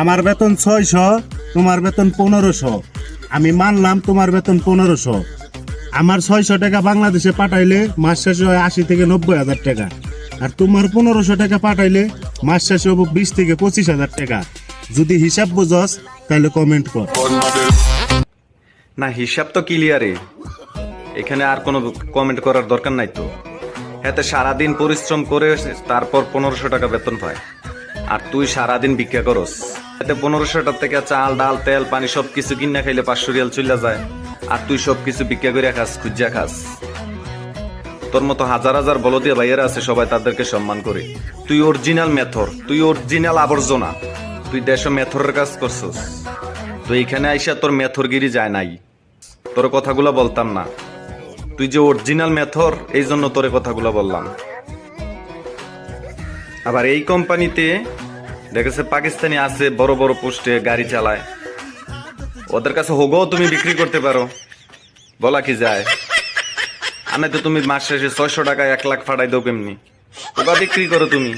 আমার বেতন ছয়শো, তোমার বেতন পনেরোশো। আমি মানলাম তোমার বেতন পনেরোশো। আমার ছয়শো টাকা বাংলাদেশে পাঠাইলে মাস শেষে হয় আশি থেকে নব্বই হাজার টাকা। আর তোমার পনেরোশো টাকা পাঠাইলে মাস শেষে হব বিশ থেকে পঁচিশ হাজার টাকা। যদি হিসাব বুঝস, তাহলে কমেন্ট কর। না, হিসাব তো ক্লিয়ারে এখানে আর কোনো কমেন্ট করার দরকার নাই তো। এতে সারাদিন পরিশ্রম করে তারপর পনেরোশো টাকা বেতন পায়। আর তুই সারাদিন ভিক্ষা করস। এতে পনেরোশো টাকা থেকে চাল, ডাল, তেল, পানি সব কিছু কিনা খাইলে পাঁচশো রিয়াল চলে যায়। আর তুই সব কিছু ভিক্ষা করে খাস, খুঁজা খাস। তোর মতো হাজার হাজার বলদিয়া ভাইয়েরা আছে, সবাই তাদেরকে সম্মান করে। তুই অরিজিনাল মেথর তুই অরিজিনাল আবর্জনা। তুই দেশ মেথরের কাজ করছস। তো এখানে আইসা তোর মেথরগিরি যায় নাই। তোর কথাগুলো বলতাম না। তুই যে অরিজিনাল মেথর এই জন্য তোর কথাগুলো বললাম। আবার এই কোম্পানিতে দেখেছে পাকিস্তানি আছে, বড় বড় পোস্টে গাড়ি চালায়। ওদের কাছে হোগো তুমি বিক্রি করতে পারো। বলা কি যায়? আমি তো তুমি মাস শেষে ছয়শো টাকা এক লাখ ফাটাই দেবো কেমনি? ওগা বিক্রি করো তুমি।